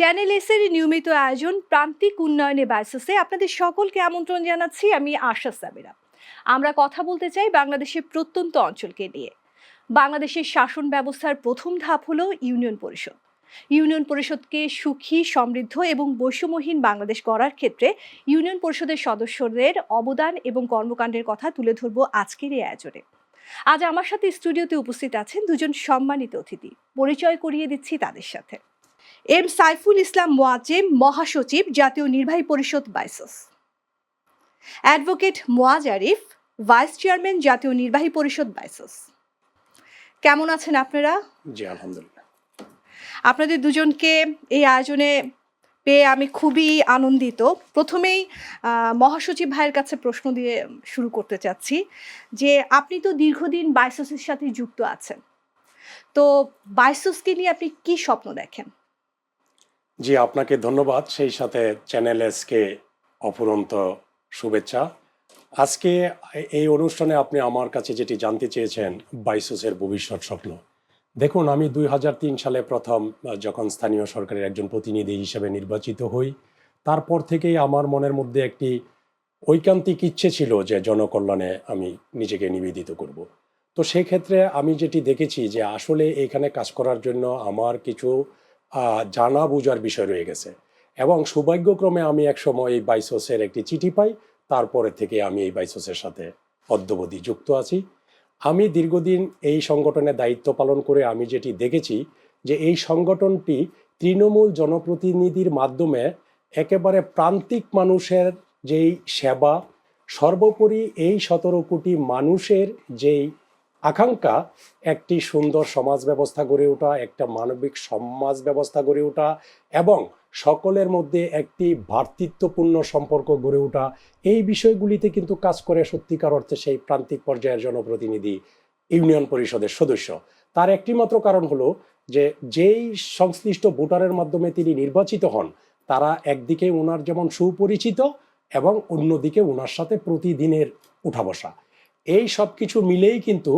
Channel এসের নিয়মিত আয়োজন প্রান্তিক উন্নয়নে বাইসেসে আপনাদের সকলকে আমন্ত্রণ জানাচ্ছি, আমি আশা সাবিরা। আমরা কথা বলতে চাই বাংলাদেশের প্রত্যন্ত অঞ্চলকে নিয়ে। বাংলাদেশের শাসন ব্যবস্থার প্রথম ধাপ হলো ইউনিয়ন পরিষদ। ইউনিয়ন পরিষদকে সুখী, সমৃদ্ধ এবং বৈষম্যহীন বাংলাদেশ গড়ার ক্ষেত্রে ইউনিয়ন পরিষদের সদস্যদের অবদান এবং কর্মকাণ্ডের কথা তুলে ধরব আজকের এই আয়োজনে। আজ আমার সাথে স্টুডিওতে উপস্থিত আছেন দুজন সম্মানিত অতিথি। পরিচয় করিয়ে দিচ্ছি তাদের সাথে। এম সাইফুল ইসলাম মোয়াজেম মহাসচিব জাতীয় নির্বাহী পরিষদ বাইসস। Advocate Moaz Arif vice chairman জাতীয় নির্বাহী পরিষদ বাইসস। কেমন আছেন আপনারা? জি আলহামদুলিল্লাহ। আপনাদের দুজনকে এই আয়োজনে পেয়ে আমি খুবই আনন্দিত। প্রথমেই মহাসচিব ভাইয়ের কাছে প্রশ্ন দিয়ে শুরু করতে চাচ্ছি যে আপনি তো দীর্ঘদিন বাইসসের সাথে যুক্ত আছেন। তো বাইসসকে নিয়ে আপনি কি স্বপ্ন দেখেন? জি, আপনাকে ধন্যবাদ। সেই সাথে চ্যানেল এসকে অফুরন্ত শুভেচ্ছা। আজকে এই অনুষ্ঠানে আপনি আমার কাছে যেটি জানতে চেয়েছেন, বাইসুসের ভবিষ্যৎ স্বপ্ন। দেখুন, আমি দুই হাজার তিন সালে প্রথম যখন স্থানীয় সরকারের একজন প্রতিনিধি হিসেবে নির্বাচিত হই, তারপর থেকেই আমার মনের মধ্যে একটি ঐকান্তিক ইচ্ছে ছিল যে জনকল্যাণে আমি নিজেকে নিবেদিত করব। তো সেক্ষেত্রে আমি যেটি দেখেছি যে আসলে এখানে কাজ করার জন্য আমার কিছু জানা বোঝার বিষয় রয়ে গেছে। এবং সৌভাগ্যক্রমে আমি এক সময় এই বাইসোসের একটি চিঠি পাই, তারপরে থেকে আমি এই বাইসোসের সাথে অদ্যবধি যুক্ত আছি। আমি দীর্ঘদিন এই সংগঠনে দায়িত্ব পালন করে আমি যেটি দেখেছি যে এই সংগঠনটি তৃণমূল জনপ্রতিনিধির মাধ্যমে একেবারে প্রান্তিক মানুষের যেই সেবা, সর্বোপরি এই সতেরো কোটি মানুষের যেই আকাঙ্ক্ষা, একটি সুন্দর সমাজ ব্যবস্থা গড়ে ওঠা, একটা মানবিক সমাজ ব্যবস্থা গড়ে ওঠা এবং সকলের মধ্যে একটি ভ্রাতৃত্বপূর্ণ সম্পর্ক গড়ে ওঠা, এই বিষয়গুলিতে কিন্তু কাজ করে সত্যিকার অর্থে সেই প্রান্তিক পর্যায়ের জনপ্রতিনিধি ইউনিয়ন পরিষদের সদস্য। তার একটি মাত্র কারণ হলো যে, যেই সংশ্লিষ্ট ভোটারের মাধ্যমে তিনি নির্বাচিত হন, তারা একদিকে ওনার যেমন সুপরিচিত এবং অন্যদিকে ওনার সাথে প্রতিদিনের উঠা বসা। এই সব কিছু মিলেই কিন্তু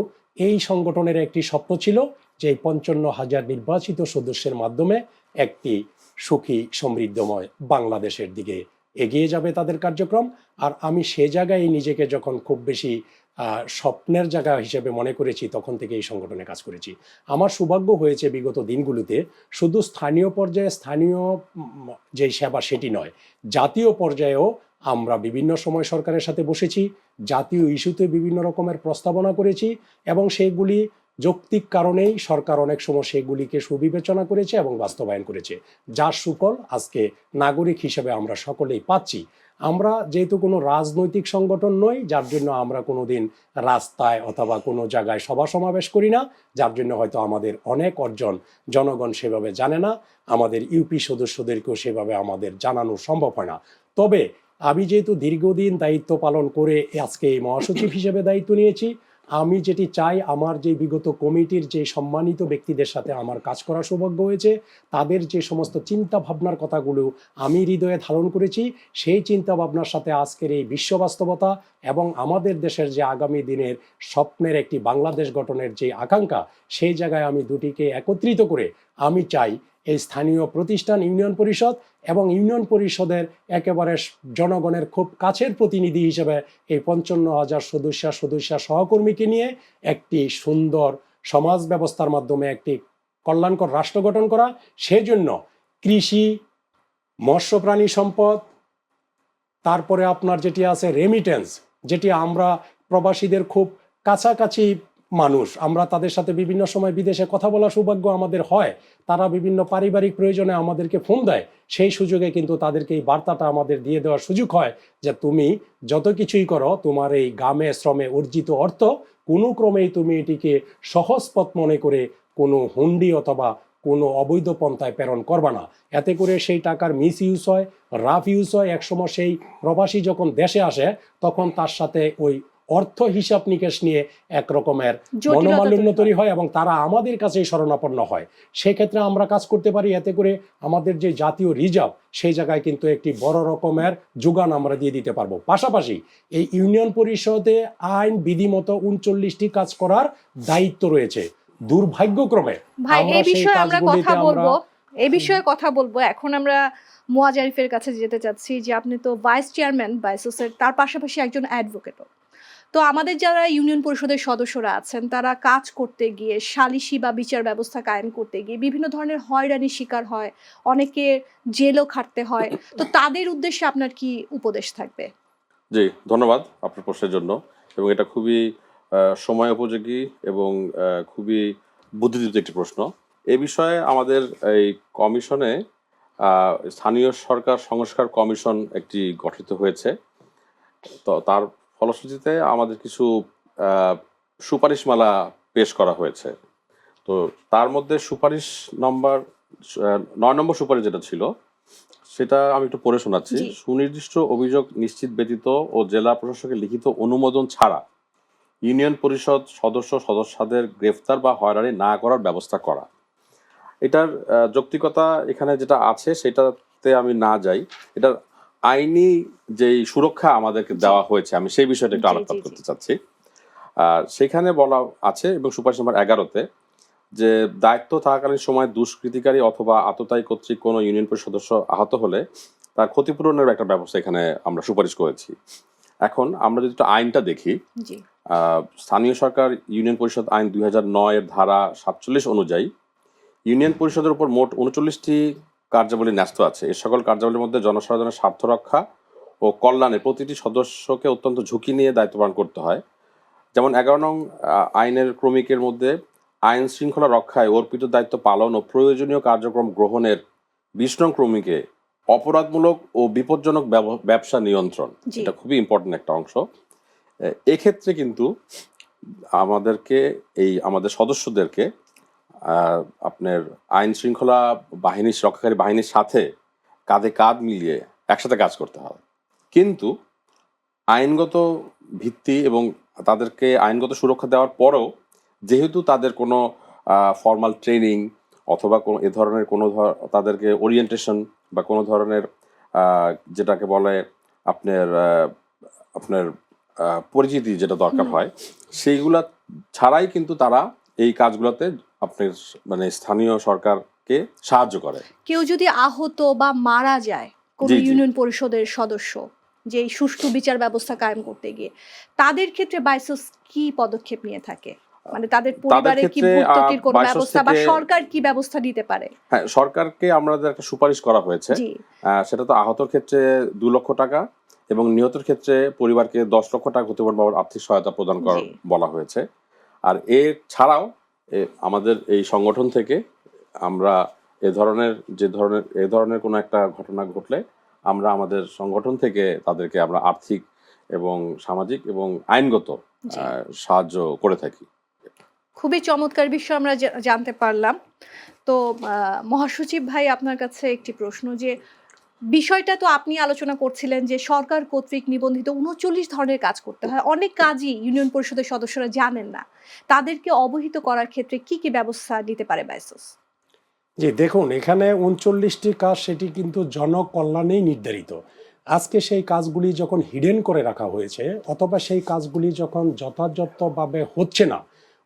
এই সংগঠনের একটি স্বপ্ন ছিল যে পঞ্চান্ন হাজার নির্বাচিত সদস্যের মাধ্যমে একটি সুখী, সমৃদ্ধময় বাংলাদেশের দিকে এগিয়ে যাবে তাদের কার্যক্রম। আর আমি সে জায়গায় নিজেকে যখন খুব বেশি স্বপ্নের জায়গা হিসেবে মনে করেছি, তখন থেকে এই সংগঠনে কাজ করেছি। আমার সৌভাগ্য হয়েছে বিগত দিনগুলোতে শুধু স্থানীয় পর্যায়ে, স্থানীয় যে সেবা সেটি নয়, জাতীয় পর্যায়েও আমরা বিভিন্ন সময় সরকারের সাথে বসেছি, জাতীয় ইস্যুতে বিভিন্ন রকমের প্রস্তাবনা করেছি এবং সেগুলি যৌক্তিক কারণেই সরকার অনেক সময় সেগুলিকে সুবিবেচনা করেছে এবং বাস্তবায়ন করেছে। যার সুফল আজকে নাগরিক হিসেবে আমরা সকলেই পাচ্ছি। আমরা যেহেতু কোনো রাজনৈতিক সংগঠন নই, যার জন্য আমরা কোনোদিন রাস্তায় অথবা কোনো জায়গায় সভা সমাবেশ করি না, যার জন্য হয়তো আমাদের অনেক অর্জন জনগণ সেভাবে জানে না, আমাদের ইউপি সদস্যদেরকেও সেভাবে আমাদের জানানো সম্ভব হয় না। তবে আমি যেহেতু দীর্ঘদিন দায়িত্ব পালন করে আজকে এই মহাসচিব হিসেবে দায়িত্ব নিয়েছি, আমি যেটি চাই, আমার যে বিগত কমিটির যে সম্মানিত ব্যক্তিদের সাথে আমার কাজ করার সৌভাগ্য হয়েছে, তাদের যে সমস্ত চিন্তা ভাবনার কথাগুলো আমি হৃদয়ে ধারণ করেছি, সেই চিন্তা ভাবনার সাথে আজকের এই বিশ্ব বাস্তবতা এবং আমাদের দেশের যে আগামী দিনের স্বপ্নের একটি বাংলাদেশ গঠনের যে আকাঙ্ক্ষা, সেই জায়গায় আমি দুটিকে একত্রিত করে আমি চাই এই স্থানীয় প্রতিষ্ঠান, ইউনিয়ন পরিষদ এবং ইউনিয়ন পরিষদের একেবারে জনগণের খুব কাছের প্রতিনিধি হিসেবে এই পঞ্চান্ন হাজার সদস্য সদস্য সহকর্মীকে নিয়ে একটি সুন্দর সমাজ ব্যবস্থার মাধ্যমে একটি কল্যাণকর রাষ্ট্র গঠন করা। সেজন্য কৃষি মৎস্য প্রাণী সম্পদ, তারপরে আপনার যেটি আছে রেমিটেন্স যেটি আমরা প্রবাসীদের খুব কাছাকাছি মানুষ। আমরা তাদের সাথে বিভিন্ন সময় বিদেশে কথা বলার সৌভাগ্য আমাদের হয়। তারা বিভিন্ন পারিবারিক প্রয়োজনে আমাদেরকে ফোন দেয়। সেই সুযোগে কিন্তু তাদেরকে এই বার্তাটা আমাদের দিয়ে দেওয়ার সুযোগ হয় যে তুমি যত কিছুই করো, তোমার এই গামে শ্রমে অর্জিত অর্থ কোনো ক্রমেই তুমি এটিকে সহজ পথ মনে করে কোনো হুন্ডি অথবা কোনো অবৈধ পন্থায় প্রেরণ করবা না। এতে করে সেই টাকার মিস ইউজ হয় রাফ ইউজ হয়। একসময় সেই প্রবাসী যখন দেশে আসে, তখন তার সাথে ওই অর্থ হিসাব নিকেশ নিয়ে এক রকমের মনোমালিন্য তৈরি হয় এবং তারা আমাদের কাছেই শরণাপন্ন হয়। সেক্ষেত্রে আমরা কাজ করতে পারি এতে করে আমাদের যে জাতীয় রিজার্ভ সেই জায়গায় কিন্তু একটি বড় রকমের যোগান আমরা দিয়ে দিতে পারব। পাশাপাশি এই ইউনিয়ন পরিষদে আইন বিধিমতো উনচল্লিশটি কাজ করার দায়িত্ব রয়েছে। দুর্ভাগ্যক্রমে ভাই এই বিষয়ে আমরা কথা বলব। এই বিষয়ে কথা বলব। এখন আমরা মোয়াজ আরিফের কাছে যেতে চাচ্ছি যে আপনি তো ভাইস চেয়ারম্যান বাইসোসের তার পাশাপাশি একজন অ্যাডভোকেটও তো আমাদের যারা ইউনিয়ন পরিষদের সদস্যরা আছেন, তারা কাজ করতে গিয়ে, সালিশি বা বিচার ব্যবস্থা কায়েম করতে গিয়ে বিভিন্ন ধরনের হয়রানির শিকার হয়, অনেকে জেলও খাটতে হয়। তো তাদের উদ্দেশ্যে আপনার কি উপদেশ থাকবে? জি, ধন্যবাদ আপনার প্রশ্নের জন্য। এবং এটা খুবই সময় উপযোগী এবং খুবই বুদ্ধিদীপ্ত একটি প্রশ্ন। এ বিষয়ে আমাদের এই কমিশনে স্থানীয় সরকার সংস্কার কমিশন একটি গঠিত হয়েছে। তো তার ফলশ্রুতিতে আমাদের কিছু সুপারিশমালা পেশ করা হয়েছে। তো তার মধ্যে সুপারিশ নম্বর নয় নম্বর সুপারিশ যেটা ছিল সেটা আমি একটু পড়ে শোনাচ্ছি। সুনির্দিষ্ট অভিযোগ নিশ্চিত ব্যতীত ও জেলা প্রশাসকের লিখিত অনুমোদন ছাড়া ইউনিয়ন পরিষদ সদস্য সদস্যদের গ্রেফতার বা হয়রানি না করার ব্যবস্থা করা। এটার যৌক্তিকতা এখানে যেটা আছে সেটাতে আমি না যাই। এটার আইনি যেই সুরক্ষা আমাদেরকে দেওয়া হয়েছে আমি সেই বিষয়টা একটু আলোকপাত। করতে চাচ্ছি। সেখানে বলা আছে এবং সুপারিশ নম্বর এগারোতে যে দায়িত্ব থাকাকালীন সময় দুষ্কৃতিকারী অথবা আততায়ী কর্তৃক কোনো ইউনিয়ন পরিষদ সদস্য আহত হলে তার ক্ষতিপূরণের একটা ব্যবস্থা এখানে আমরা সুপারিশ করেছি। এখন আমরা যদি একটু আইনটা দেখি স্থানীয় সরকার ইউনিয়ন পরিষদ আইন দুই হাজার নয়ের ধারা সাতচল্লিশ অনুযায়ী ইউনিয়ন পরিষদের উপর মোট উনচল্লিশটি কার্যাবলী ন্যস্ত আছে। এই সকল কার্যাবলীর মধ্যে জনসাধারণের স্বার্থ রক্ষা ও কল্যাণে প্রতিটি সদস্যকে অত্যন্ত ঝুঁকি নিয়ে দায়িত্ব পালন করতে হয়। যেমন এগারো নং আইনের ক্রমিকের মধ্যে আইন শৃঙ্খলা রক্ষায় অর্পিত দায়িত্ব পালন ও প্রয়োজনীয় কার্যক্রম গ্রহণের বিশ নং ক্রমিকে অপরাধমূলক ও বিপজ্জনক ব্যব- ব্যবসা নিয়ন্ত্রণ। এটা খুবই ইম্পর্টেন্ট একটা অংশ। এক্ষেত্রে কিন্তু আমাদেরকে এই আমাদের সদস্যদেরকে আপনার আইন শৃঙ্খলা বাহিনীর রক্ষাকারী বাহিনীর সাথে কাঁধে কাঁধ মিলিয়ে একসাথে কাজ করতে হবে কিন্তু আইনগত ভিত্তি এবং তাদেরকে আইনগত সুরক্ষা দেওয়ার পরেও যেহেতু তাদের কোনো ফর্মাল ট্রেনিং অথবা কোনো এ ধরনের কোনো ধর- তাদেরকে ওরিয়েন্টেশন বা কোনো ধরনের যেটাকে বলে আপনার আপনার পরিচিতি যেটা দরকার হয় সেইগুলা ছাড়াই কিন্তু তারা এই কাজগুলোতে আপনার মানে স্থানীয় সরকারকে সাহায্য করে। কেউ যদি আহত বা মারা যায় কোন। ইউনিয়ন পরিষদের সদস্য যে সুষ্ঠু বিচার ব্যবস্থা কায়েম করতে গিয়ে তাদের ক্ষেত্রে বাইসোস কি পদক্ষেপ নিয়ে থাকে? মানে তাদের পরিবারে কি ভর্তুকির কোনো ব্যবস্থা বা সরকার কি ব্যবস্থা নিতে পারে? হ্যাঁ সরকারকে আমাদের একটা সুপারিশ করা হয়েছে। সেটা তো আহতর ক্ষেত্রে দু লক্ষ টাকা এবং নিহতের ক্ষেত্রে পরিবারকে দশ লক্ষ টাকা ক্ষতিপূরণ বাবদ আর্থিক সহায়তা প্রদান করা বলা হয়েছে। আর এ ছাড়াও এ, আমাদের এই সংগঠন থেকে আমরা এ ধরনের যে ধরনের এ ধরনের কোনো একটা ঘটনা ঘটলে আমরা আমাদের সংগঠন থেকে তাদেরকে আমরা আর্থিক এবং সামাজিক এবং আইনগত সাহায্য করে থাকি। খুবই চমৎকার বিষয় আমরা জানতে পারলাম। তো মহাসচিব ভাই আপনার কাছে একটি প্রশ্ন যে বিষয়টা তো আপনি আলোচনা করছিলেন যে সরকার কর্তৃক নিবন্ধিত উনচল্লিশ ধরনের কাজ করতে হয়। অনেক কাজই ইউনিয়ন পরিষদের সদস্যরা জানেন না। তাদেরকে অবহিত করার ক্ষেত্রে কি কি ব্যবস্থা নিতে পারে বাইসোস জি, দেখুন, এখানে উনচল্লিশটি কাজ সেটি কিন্তু জনকল্যাণেই নির্ধারিত। আজকে সেই কাজগুলি যখন হিডেন করে রাখা হয়েছে, অথবা সেই কাজগুলি যখন যথাযথভাবে হচ্ছে না,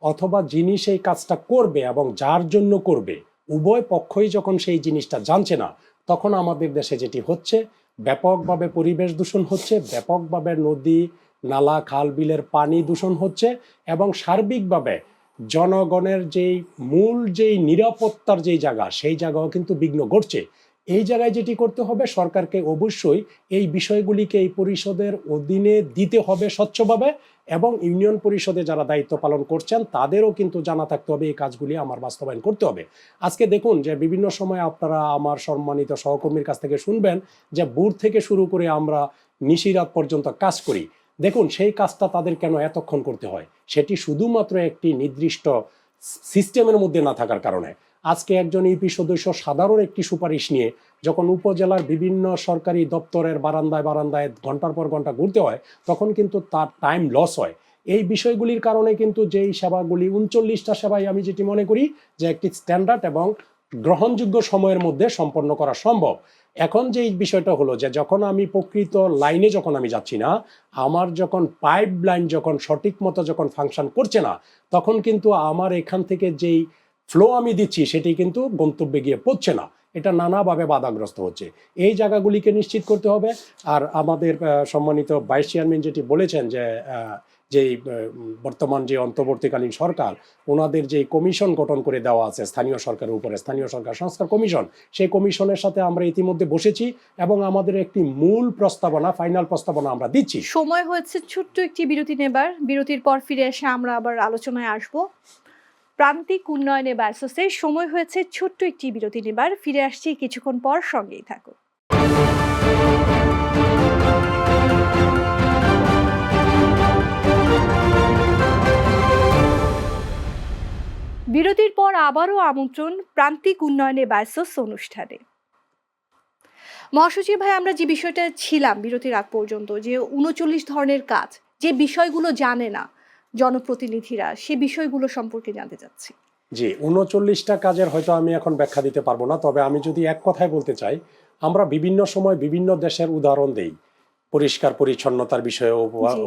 অথবা যিনি সেই কাজটা করবে এবং যার জন্য করবে, উভয় পক্ষই যখন সেই জিনিসটা জানছে না তখন আমাদের দেশে যেটি হচ্ছে, ব্যাপকভাবে পরিবেশ দূষণ হচ্ছে, ব্যাপকভাবে নদী, নালা, খাল, বিলের পানি দূষণ হচ্ছে এবং সার্বিকভাবে জনগণের যেই মূল যেই নিরাপত্তার যেই জায়গা, সেই জায়গাও কিন্তু বিঘ্ন ঘটছে। এই জায়গায় যেটি করতে হবে, সরকারকে অবশ্যই এই বিষয়গুলিকে এই পরিষদের অধীনে দিতে হবে স্বচ্ছভাবে এবং ইউনিয়ন পরিষদে যারা দায়িত্ব পালন করছেন, তাদেরও কিন্তু জানা থাকতে হবে, এই কাজগুলি আমার বাস্তবায়ন করতে হবে। আজকে দেখুন যে বিভিন্ন সময় আপনারা আমার সম্মানিত সহকর্মীর কাছ থেকে শুনবেন যে বুথ থেকে শুরু করে আমরা নিশিরাত পর্যন্ত কাজ করি। দেখুন, সেই কাজটা তাদের কেন এতক্ষণ করতে হয়? সেটি শুধুমাত্র একটি নির্দিষ্ট সিস্টেমের মধ্যে না থাকার কারণে। আজকে একজন ইউপি সদস্য সাধারণ একটি সুপারিশ নিয়ে যখন উপজেলার বিভিন্ন সরকারি দপ্তরের বারান্দায় বারান্দায় ঘণ্টার পর ঘণ্টা ঘুরতে হয়, তখন কিন্তু তার টাইম লস হয়। এই বিষয়গুলির কারণে কিন্তু যেই সেবাগুলি, উনচল্লিশটা সেবাই আমি যেটি মনে করি যে একটি স্ট্যান্ডার্ড এবং গ্রহণযোগ্য সময়ের মধ্যে সম্পন্ন করা সম্ভব। এখন যে বিষয়টা হলো যে যখন আমি প্রকৃত লাইনে যখন আমি যাচ্ছি না, আমার যখন পাইপ লাইন যখন সঠিক মতো যখন ফাংশন করছে না, তখন কিন্তু আমার এখান থেকে যেই ফ্লো আমি দিচ্ছি, সেটি কিন্তু গন্তব্যে গিয়ে পড়ছে না। এটা নানাভাবে বাধাগ্রস্ত হচ্ছে। এই জায়গাগুলিকে নিশ্চিত করতে হবে। আর আমাদের সম্মানিত ভাইস চেয়ারম্যান যেটি বলেছেন যে যেই বর্তমান যে অন্তর্বর্তীকালীন সরকার, ওনাদের যে কমিশন গঠন করে দেওয়া আছে, স্থানীয় সরকারের উপরে, স্থানীয় সরকার সংস্কার কমিশন, সেই কমিশনের সাথে আমরা ইতিমধ্যে বসেছি এবং আমাদের একটি মূল প্রস্তাবনা ফাইনাল প্রস্তাবনা আমরা দিচ্ছি। সময় হয়েছে ছোট্ট একটি বিরতি নেবার। বিরতির পর ফিরে এসে আমরা আবার আলোচনায় আসব। প্রান্তিক উন্নয়নে ব্যর্থসে সময় হয়েছে ছোট্ট একটি বিরতি নেবার। ফিরে আসছি কিছুক্ষণ পর সঙ্গেই থাকুন বিরতির পর আবারও আমন্ত্রণ প্রান্তিক উন্নয়নে ব্যসস অনুষ্ঠানে। মহাসচিব ভাই, আমরা যে বিষয়টা ছিলাম বিরতির আগ পর্যন্ত, যে উনচল্লিশ ধরনের কাজ, যে বিষয়গুলো জানে না জনপ্রতিনিধিরা সে বিষয়গুলো সম্পর্কে জানতে চাচ্ছি। জি উনচল্লিশটা কাজের হয়তো আমি এখন ব্যাখ্যা দিতে পারব না তবে আমি যদি এক কথায় বলতে চাই আমরা বিভিন্ন সময় বিভিন্ন দেশের উদাহরণ দেই। পরিষ্কার পরিচ্ছন্নতার বিষয়ে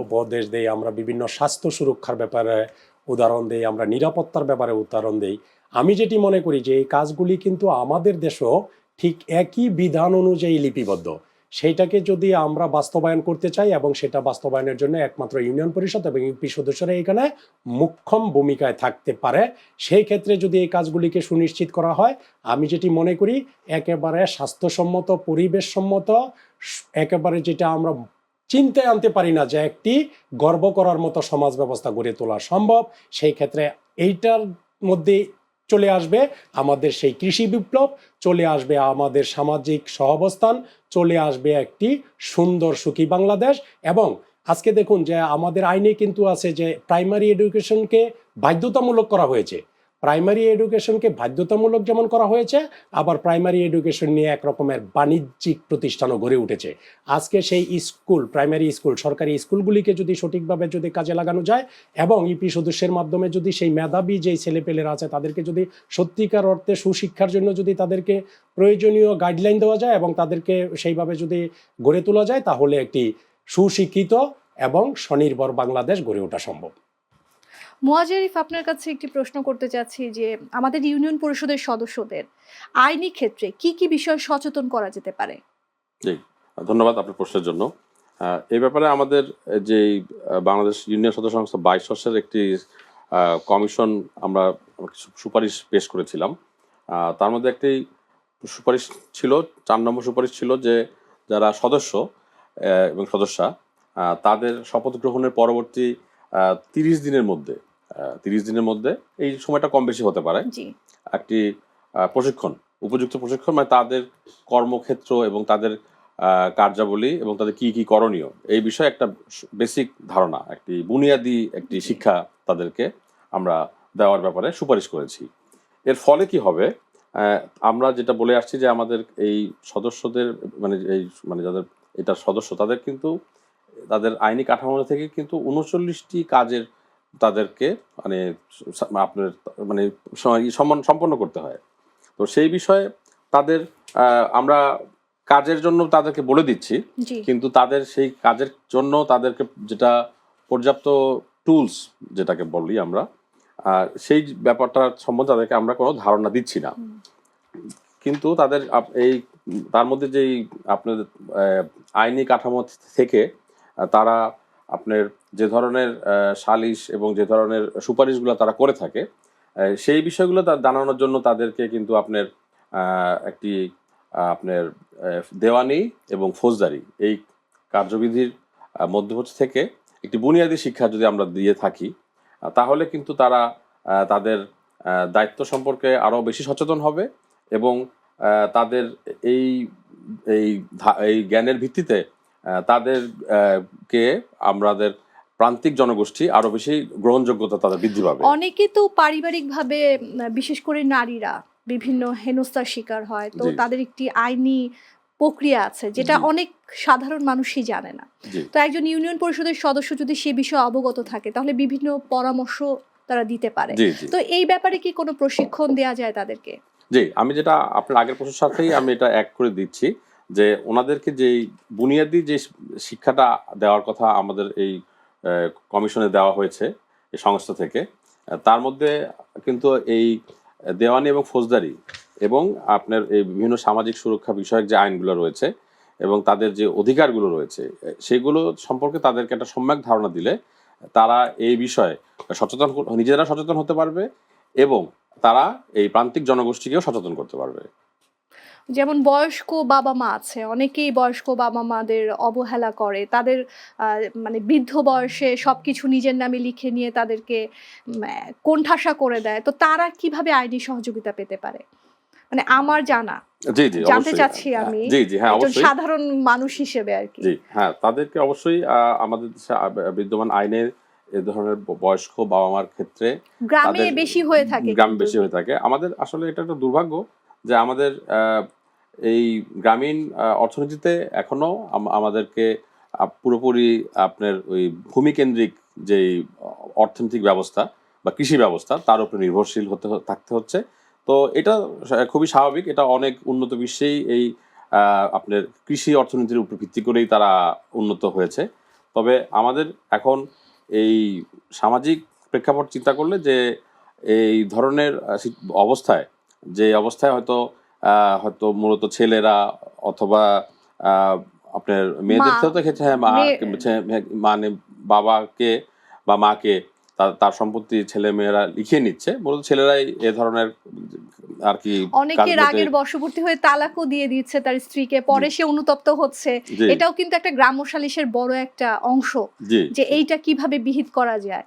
উপদেশ দেই আমরা বিভিন্ন স্বাস্থ্য সুরক্ষার ব্যাপারে উদাহরণ দেই আমরা নিরাপত্তার ব্যাপারে উদাহরণ দেই। আমি যেটি মনে করি যে এই কাজগুলি কিন্তু আমাদের দেশেও ঠিক একই বিধান অনুযায়ী লিপিবদ্ধ। সেইটাকে যদি আমরা বাস্তবায়ন করতে চাই এবং সেটা বাস্তবায়নের জন্য একমাত্র ইউনিয়ন পরিষদ এবং ইউপি সদস্যরা এখানে মুখ্যম ভূমিকায় থাকতে পারে, সেই ক্ষেত্রে যদি এই কাজগুলিকে সুনিশ্চিত করা হয়, আমি যেটি মনে করি, একেবারে স্বাস্থ্যসম্মত, পরিবেশসম্মত, একেবারে যেটা আমরা চিন্তায় আনতে পারি না যে একটি গর্ব করার মতো সমাজ ব্যবস্থা গড়ে তোলা সম্ভব, সেই ক্ষেত্রে এইটার মধ্যে চলে আসবে আমাদের সেই কৃষি বিপ্লব, চলে আসবে আমাদের সামাজিক সহাবস্থান, চলে আসবে একটি সুন্দর সুখী বাংলাদেশ। এবং আজকে দেখুন যে আমাদের আইনে কিন্তু আছে যে প্রাইমারি এডুকেশনকে বাধ্যতামূলক করা হয়েছে। প্রাইমারি এডুকেশনকে বাধ্যতামূলক যেমন করা হয়েছে, আবার প্রাইমারি এডুকেশন নিয়ে এক রকমের বাণিজ্যিক প্রতিষ্ঠানও গড়ে উঠেছে। আজকে সেই স্কুল প্রাইমারি স্কুল, সরকারি স্কুলগুলিকে যদি সঠিকভাবে যদি কাজে লাগানো যায় এবং ইপি সদস্যের মাধ্যমে যদি সেই মেধাবী যেই ছেলেপেলেরা আছে তাদেরকে যদি সত্যিকার অর্থে সুশিক্ষার জন্য যদি তাদেরকে প্রয়োজনীয় গাইডলাইন দেওয়া যায় এবং তাদেরকে সেইভাবে যদি গড়ে তোলা যায়, তাহলে একটি সুশিক্ষিত এবং স্বনির্ভর বাংলাদেশ গড়ে ওঠা সম্ভব। মোয়াজারিফ আপনার কাছে একটি প্রশ্ন করতে চাচ্ছি যে আমাদের ইউনিয়ন পরিষদের সদস্যদের আইনি ক্ষেত্রে কি কি বিষয় সচেতন করা যেতে পারে? ধন্যবাদ আপনার প্রশ্নের জন্য। এই ব্যাপারে আমাদের যে বাংলাদেশ ইউনিয়ন সদস্য সংস্থা বাইশ সদস্যের একটি কমিশন আমরা সুপারিশ পেশ করেছিলাম। তার মধ্যে একটি সুপারিশ ছিল, চার নম্বর সুপারিশ ছিল যে যারা সদস্য এবং সদস্যা তাদের শপথ গ্রহণের পরবর্তী তিরিশ দিনের মধ্যে তিরিশ দিনের মধ্যে এই সময়টা কম বেশি হতে পারে। জি। একটি প্রশিক্ষণ উপযুক্ত প্রশিক্ষণ মানে তাদের কর্মক্ষেত্র এবং তাদের কার্যাবলী এবং তাদের কি কি করণীয় এই বিষয়ে একটা বেসিক ধারণা একটি বুনিয়াদি একটি শিক্ষা তাদেরকে আমরা দেওয়ার ব্যাপারে সুপারিশ করেছি। এর ফলে কি হবে আমরা যেটা বলে আসছি যে আমাদের এই সদস্যদের মানে এই মানে যাদের এটা সদস্য তাদের কিন্তু তাদের আইনি কাঠামো থেকে কিন্তু উনচল্লিশটি কাজের তাদেরকে মানে আপনার মানে সম্মান সম্পন্ন করতে হয়। তো সেই বিষয়ে তাদের আমরা কাজের জন্য তাদেরকে বলে দিচ্ছি। কিন্তু তাদের সেই কাজের জন্য তাদেরকে যেটা পর্যাপ্ত টুলস যেটাকে বলি আমরা আহ, সেই ব্যাপারটা সম্বন্ধে তাদেরকে আমরা কোনো ধারণা দিচ্ছি না। কিন্তু তাদের এই তার মধ্যে যেই আপনাদের আইনি কাঠামো থেকে তারা আপনার যে ধরনের সালিশ এবং যে ধরনের সুপারিশগুলো তারা করে থাকে সেই বিষয়গুলো তার জানানোর জন্য তাদেরকে কিন্তু আপনার একটি আপনার দেওয়ানি এবং ফৌজদারি। এই কার্যবিধির মধ্যবর্তী থেকে একটি বুনিয়াদী শিক্ষা যদি আমরা দিয়ে থাকি তাহলে কিন্তু তারা তাদের দায়িত্ব সম্পর্কে আরও বেশি সচেতন হবে এবং তাদের এই এই জ্ঞানের ভিত্তিতে আহ, তাদের আহ, কে আমাদের প্রান্তিক জনগোষ্ঠী আরও বেশি গ্রহণযোগ্যতা তাদের বৃদ্ধি পাবে। অনেকে তো পারিবারিকভাবে বিশেষ করে নারীরা বিভিন্ন হেনস্থার শিকার হয়। তো তাদের একটি আইনি প্রক্রিয়া আছে যেটা অনেক সাধারণ মানুষই জানে না। তো একজন ইউনিয়ন পরিষদের সদস্য যদি সে বিষয়ে অবগত থাকে তাহলে বিভিন্ন পরামর্শ তারা দিতে পারে। তো এই ব্যাপারে কি কোনো প্রশিক্ষণ দেওয়া যায় তাদেরকে? জি আমি যেটা আপনার আগের প্রশ্নের সাথেই আমি এটা এক করে দিচ্ছি। যে ওনাদেরকে যেই বুনিয়াদি যে শিক্ষাটা দেওয়ার কথা আমাদের এই কমিশনে দেওয়া হয়েছে এই সংস্থা থেকে, তার মধ্যে কিন্তু এই দেওয়ানি এবং ফৌজদারি এবং আপনার এই বিভিন্ন সামাজিক সুরক্ষা বিষয়ক যে আইনগুলো রয়েছে এবং তাদের যে অধিকারগুলো রয়েছে, সেগুলো সম্পর্কে তাদেরকে একটা সম্যক ধারণা দিলে তারা এই বিষয়ে সচেতন নিজেরা সচেতন হতে পারবে এবং তারা এই প্রান্তিক জনগোষ্ঠীকেও সচেতন করতে পারবে। যেমন বয়স্ক বাবা মা আছে অনেকেই বয়স্ক বাবা মাদের অবহেলা করে। তাদের মানে বৃদ্ধ বয়সে সবকিছু নিজের নামে লিখে নিয়ে তাদেরকে কোণঠাসা করে দেয়। তো তারা কীভাবে আইনি সহযোগিতা পেতে পারে? মানে আমার জানা জি জি জানতে চাচ্ছি আমি জি জি হ্যাঁ অবশ্যই। সাধারণ মানুষ হিসেবে আর কি। জি হ্যাঁ তাদেরকে অবশ্যই আমাদের দেশে বিদ্যমান আইনের এ ধরনের বয়স্ক বাবা মার ক্ষেত্রে গ্রামে বেশি হয়ে থাকে গ্রাম বেশি হয়ে থাকে। আমাদের আসলে এটা একটা দুর্ভাগ্য যে আমাদের আহ, এই গ্রামীণ অর্থনীতিতে এখনও আমাদেরকে পুরোপুরি আপনার ওই ভূমিকেন্দ্রিক যেই অর্থনৈতিক ব্যবস্থা বা কৃষি ব্যবস্থা, তার উপরে নির্ভরশীল হতে থাকতে হচ্ছে। তো এটা খুবই স্বাভাবিক, এটা অনেক উন্নত বিশ্বেই এই আপনার কৃষি অর্থনীতির উপর ভিত্তি করেই তারা উন্নত হয়েছে। তবে আমাদের এখন এই সামাজিক প্রেক্ষাপট চিন্তা করলে যে এই ধরনের অবস্থায়, যে অবস্থায় হয়তো হয়তো মূলত ছেলেরা অথবা আপনার মেয়েদের মা, ক্ষেত্রে হ্যাঁ মা মানে বাবাকে বা মাকে তার তার সম্পত্তি ছেলে মেয়েরা লিখিয়ে নিচ্ছে। মূলত ছেলেরাই এ ধরনের আর কি অনেকে রাগের বশবর্তী হয়ে তালাকও দিয়ে দিচ্ছে তার স্ত্রীকে পরে সে অনুতপ্ত হচ্ছে। এটাও কিন্তু একটা গ্রাম্য সালিশের বড় একটা অংশ যে এইটা কীভাবে বিহিত করা যায়।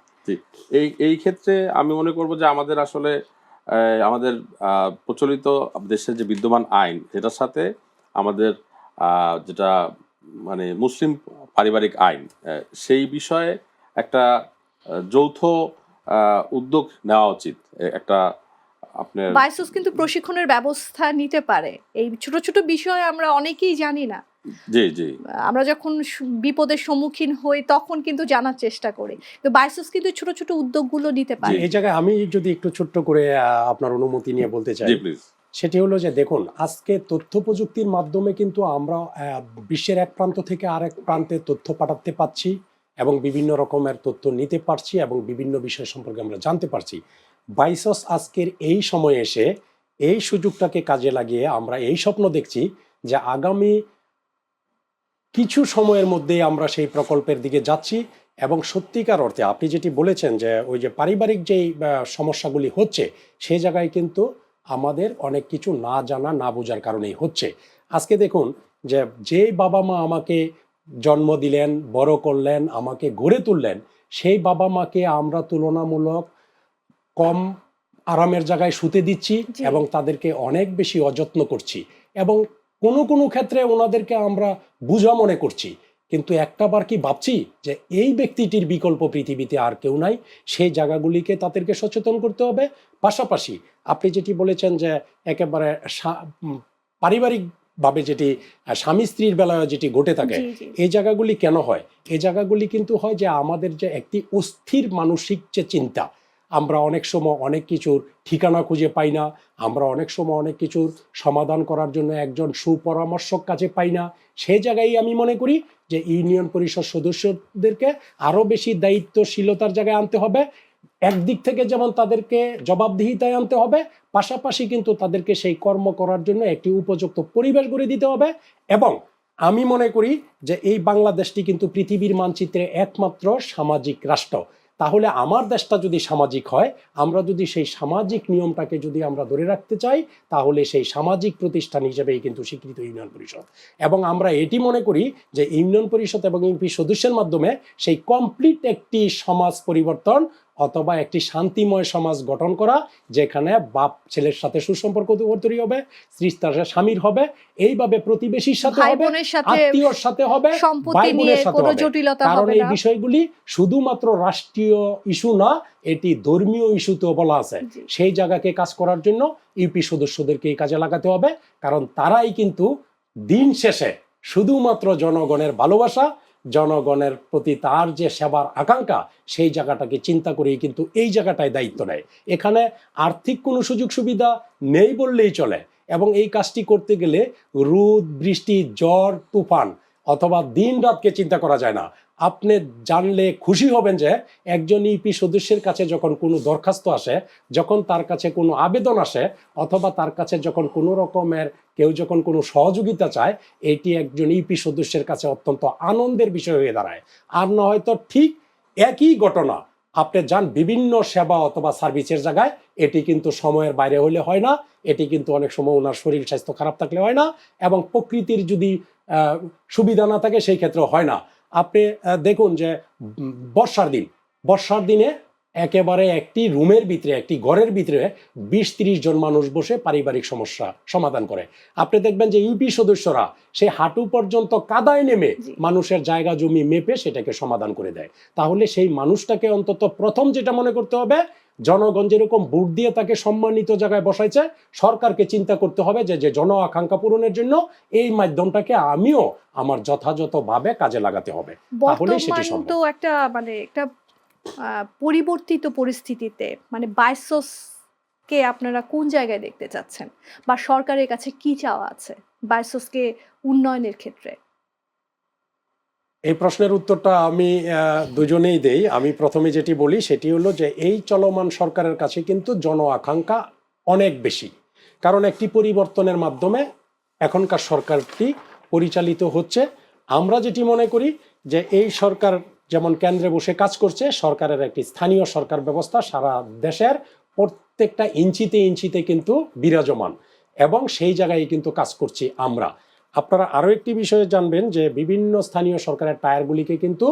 এই এই ক্ষেত্রে আমি মনে করব যে আমাদের আসলে আমাদের প্রচলিত দেশের যে বিদ্যমান আইন সেটার সাথে আমাদের যেটা মানে মুসলিম পারিবারিক আইন সেই বিষয়ে একটা যৌথ উদ্যোগ নেওয়া উচিত। একটা আপনার কিন্তু প্রশিক্ষণের ব্যবস্থা নিতে পারে। এই ছোট ছোট বিষয়ে আমরা অনেকেই জানি না। জি জি। আমরা যখন বিপদের সম্মুখীন হই তখন কিন্তু জানার চেষ্টা করি। তো বাইসোস কিন্তু ছোট ছোট উদ্যোগগুলো নিতে পারে। এই জায়গায় আমি যদি একটু ছোট্ট করে আপনার অনুমতি নিয়ে বলতে চাই। সেটি হলো যে দেখুন আজকে তথ্য প্রযুক্তির মাধ্যমে কিন্তু আমরা বিশ্বের এক প্রান্ত থেকে আরেক প্রান্তে তথ্য পাঠাতে পারছি এবং বিভিন্ন রকমের তথ্য নিতে পারছি এবং বিভিন্ন বিষয় সম্পর্কে আমরা জানতে পারছি। বাইসস আজকের এই সময়ে এসে এই সুযোগটাকে কাজে লাগিয়ে আমরা এই স্বপ্ন দেখছি যে আগামী কিছু সময়ের মধ্যে আমরা সেই প্রকল্পের দিকে যাচ্ছি এবং সত্যিকার অর্থে আপনি যেটি বলেছেন যে ওই যে পারিবারিক যেই সমস্যাগুলি হচ্ছে সেই জায়গায় কিন্তু আমাদের অনেক কিছু না জানা না বোঝার কারণেই হচ্ছে। আজকে দেখুন যে যে বাবা মা আমাকে জন্ম দিলেন বড় করলেন আমাকে গড়ে তুললেন সেই বাবা মাকে আমরা তুলনামূলক কম আরামের জায়গায় শুতে দিচ্ছি এবং তাদেরকে অনেক বেশি অযত্ন করছি। এবং কোনো কোনো ক্ষেত্রে ওনাদেরকে আমরা বুঝা মনে করছি। কিন্তু একটা বার কি ভাবছি যে এই ব্যক্তিটির বিকল্প পৃথিবীতে আর কেউ নাই সেই জায়গাগুলিকে তাদেরকে সচেতন করতে হবে। পাশাপাশি আপনি যেটি বলেছেন যে একেবারে উম, পারিবারিকভাবে যেটি স্বামী স্ত্রীর বেলায় যেটি ঘটে থাকে এই জায়গাগুলি কেন হয়? এই জায়গাগুলি কিন্তু হয় যে আমাদের যে একটি অস্থির মানসিক যে চিন্তা আমরা অনেক সময় অনেক কিছুর ঠিকানা খুঁজে পাই না, আমরা অনেক সময় অনেক কিছুর সমাধান করার জন্য একজন সুপরামর্শক কাছে পাই না। সেই জায়গায় আমি মনে করি যে ইউনিয়ন পরিষদ সদস্যদেরকে আরও বেশি দায়িত্বশীলতার জায়গায় আনতে হবে। একদিক থেকে যেমন তাদেরকে জবাবদিহিতায় আনতে হবে, পাশাপাশি কিন্তু তাদেরকে সেই কর্ম করার জন্য একটি উপযুক্ত পরিবেশ গড়ে দিতে হবে এবং আমি মনে করি যে এই বাংলাদেশটি কিন্তু পৃথিবীর মানচিত্রে একমাত্র সামাজিক রাষ্ট্র। তাহলে আমার দেশটা যদি সামাজিক হয়, আমরা যদি সেই সামাজিক নিয়মটাকে যদি আমরা ধরে রাখতে চাই, তাহলে সেই সামাজিক প্রতিষ্ঠান হিসেবেই কিন্তু স্বীকৃত ইউনিয়ন পরিষদ। এবং আমরা এটি মনে করি যে ইউনিয়ন পরিষদ এবং ইউপি সদস্যের মাধ্যমে সেই কমপ্লিট একটি সমাজ পরিবর্তন অথবা একটি শান্তিময় সমাজ গঠন করা যেখানে বাপ ছেলের সাথে সুসম্পর্ক তৈরি হবে স্ত্রী তার স্বামীর হবে এইভাবে প্রতিবেশীর সাথে হবে আত্মীয়র সাথে হবে সম্পত্তি নিয়ে কোনো জটিলতা কারণ এই বিষয়গুলি শুধুমাত্র রাষ্ট্রীয় ইস্যু না এটি ধর্মীয় ইস্যুতেও বলা আছে। সেই জায়গাকে কাজ করার জন্য ইউপি সদস্যদেরকে এই কাজে লাগাতে হবে কারণ তারাই কিন্তু দিন শেষে শুধুমাত্র জনগণের ভালোবাসা জনগণের প্রতি তার যে সেবার আকাঙ্ক্ষা, সেই জায়গাটাকে চিন্তা করেই কিন্তু এই জায়গাটায় দায়িত্ব নেয়। এখানে আর্থিক কোনো সুযোগ সুবিধা নেই বললেই চলে এবং এই কাজটি করতে গেলে রোদ, বৃষ্টি, জ্বর, তুফান অথবা দিন রাতকে চিন্তা করা যায় না। আপনি জানলে খুশি হবেন যে একজন ইপি সদস্যের কাছে যখন কোনো দরখাস্ত আসে, যখন তার কাছে কোনো আবেদন আসে, অথবা তার কাছে যখন কোনো রকমের কেউ যখন কোনো সহযোগিতা চায়, এটি একজন ইপি সদস্যের কাছে অত্যন্ত আনন্দের বিষয় হয়ে দাঁড়ায়। আর না হয়তো ঠিক একই ঘটনা, আপনি যান বিভিন্ন সেবা অথবা সার্ভিসের জায়গায়, এটি কিন্তু সময়ের বাইরে হলে হয় না, এটি কিন্তু অনেক সময় ওনার শরীর স্বাস্থ্য খারাপ থাকলে হয় না, এবং প্রকৃতির যদি সুবিধা না থাকে, সেই ক্ষেত্রে হয় না। আপনি দেখুন যে বর্ষার দিন। বর্ষার দিনে একেবারে একটি রুমের ভিতরে একটি ঘরের ভিতরে বিশ তিরিশ জন মানুষ বসে পারিবারিক সমস্যা সমাধান করে। আপনি দেখবেন যে ইউপি সদস্যরা সে হাঁটু পর্যন্ত কাদায় নেমে মানুষের জায়গা জমি মেপে সেটাকে সমাধান করে দেয়। তাহলে সেই মানুষটাকে অন্তত প্রথম যেটা মনে করতে হবে জনগণ যেরকম ভোট দিয়ে তাকে সম্মানিত জায়গায় বসাইছে সরকারকে চিন্তা করতে হবে যে যে জন আকাঙ্ক্ষা পূরণের জন্য এই মাধ্যমটাকে আমিও আমার যথাযথভাবে কাজে লাগাতে হবে। তাহলেই সেটি সম্ভব। তো একটা মানে একটা পরিবর্তিত পরিস্থিতিতে মানে বাইসোস কে আপনারা কোন জায়গায় দেখতে চাচ্ছেন? বা সরকারের কাছে কি চাওয়া আছে বাইসোসকে উন্নয়নের ক্ষেত্রে? এই প্রশ্নের উত্তরটা আমি দুজনেই দেই। আমি প্রথমে যেটি বলি, সেটি হলো যে এই চলমান সরকারের কাছে কিন্তু জন আকাঙ্ক্ষা অনেক বেশি। কারণ একটি পরিবর্তনের মাধ্যমে এখনকার সরকারটি পরিচালিত হচ্ছে। আমরা যেটি মনে করি যে এই সরকার যেমন কেন্দ্রে বসে কাজ করছে, সরকারের একটি স্থানীয় সরকার ব্যবস্থা সারা দেশের প্রত্যেকটা ইঞ্চিতে ইঞ্চিতে কিন্তু বিরাজমান। এবং সেই জায়গায় কিন্তু কাজ করছি আমরা। আপনারা আরও একটি বিষয়ে জানবেন যে বিভিন্ন স্থানীয় সরকারের টায়ারগুলিকে কিন্তু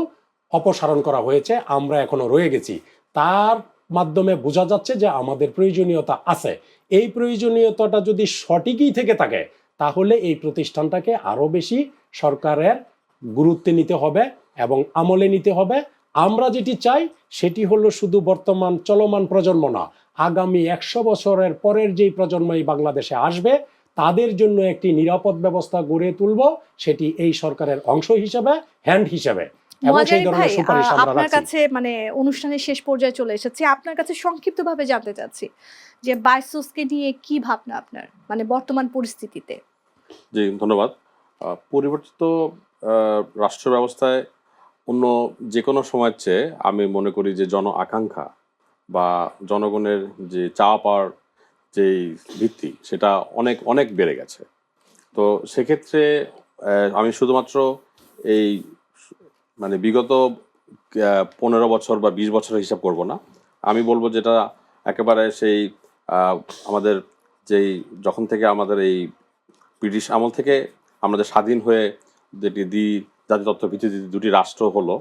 অপসারণ করা হয়েছে, আমরা এখনও রয়ে গেছি। তার মাধ্যমে বোঝা যাচ্ছে যে আমাদের প্রয়োজনীয়তা আছে। এই প্রয়োজনীয়তাটা যদি সঠিকই থেকে থাকে, তাহলে এই প্রতিষ্ঠানটাকে আরও বেশি সরকারের গুরুত্বে নিতে হবে এবং আমলে নিতে হবে। আমরা যেটি চাই, সেটি হলো শুধু বর্তমান চলমান প্রজন্ম না, আগামী একশো বছরের পরের যেই প্রজন্ম এই বাংলাদেশে আসবে তাদের জন্য একটি নিরাপদ ব্যবস্থা গড়ে তুলব সেটি এই সরকারের অংশ হিসেবে হ্যান্ড হিসেবে। আপনার কাছে মানে অনুষ্ঠানের শেষ পর্যায়ে চলে এসেছি। আপনার কাছে সংক্ষিপ্তভাবে জানতে চাচ্ছি যে বাইসোসকে নিয়ে কি ভাবনা আপনার মানে বর্তমান পরিস্থিতিতে? জি ধন্যবাদ। আহ, পরিবর্তিত আহ, রাষ্ট্র ব্যবস্থায় অন্য যে কোনো সময়ের চেয়ে আমি মনে করি যে জন আকাঙ্ক্ষা বা জনগণের যে চাওয়া পাওয়ার যেই ভিত্তি, সেটা অনেক অনেক বেড়ে গেছে। তো সেক্ষেত্রে আমি শুধুমাত্র এই মানে বিগত পনেরো বছর বা বিশ বছরের হিসাব করব না। আমি বলব যেটা একেবারে সেই আমাদের যেই, যখন থেকে আমাদের এই ব্রিটিশ আমল থেকে আমাদের স্বাধীন হয়ে যেটি দ্বি জাতিতত্ত্ব ভিত্তিতে দুটি রাষ্ট্র হলো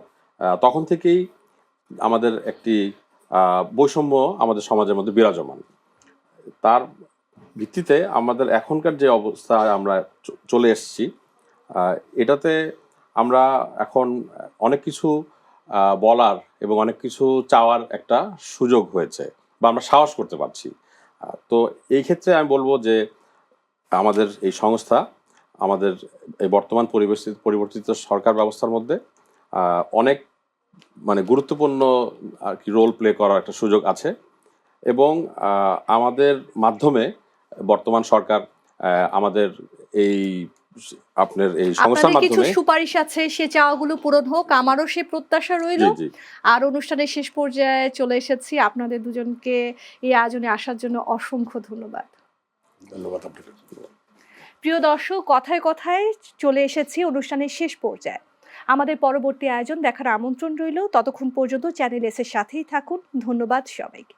তখন থেকেই আমাদের একটি বৈষম্য আমাদের সমাজের মধ্যে বিরাজমান। তার ভিত্তিতে আমাদের এখনকার যে অবস্থায় আমরা চলে এসেছি এটাতে আমরা এখন অনেক কিছু বলার এবং অনেক কিছু চাওয়ার একটা সুযোগ হয়েছে বা আমরা সাহস করতে পারছি। তো এই ক্ষেত্রে আমি বলব যে আমাদের এই সংস্থা, আমাদের এই বর্তমান পরিবেশিত, পরিবর্তিত সরকার ব্যবস্থার মধ্যে অনেক মানে গুরুত্বপূর্ণ আর কি রোল প্লে করার একটা সুযোগ আছে। এবং আমাদের মাধ্যমে বর্তমান সরকার আমাদের এই আপনার এই সংস্থার আপনাদের কিছু সুপারিশ আছে সে চাওয়াগুলো পূরণ হোক আমারও সে প্রত্যাশা রইল। আর অনুষ্ঠানের শেষ পর্যায়ে চলে এসেছি আপনাদের দুজনকে এই আয়োজনে আসার জন্য অসংখ্য ধন্যবাদ। ধন্যবাদ আপনাকে। প্রিয় দর্শক কথায় কথায় চলে এসেছি অনুষ্ঠানের শেষ পর্যায়ে। আমাদের পরবর্তী আয়োজন দেখার আমন্ত্রণ রইল। ততক্ষণ পর্যন্ত চ্যানেল এস এর সাথেই থাকুন। ধন্যবাদ সবাইকে।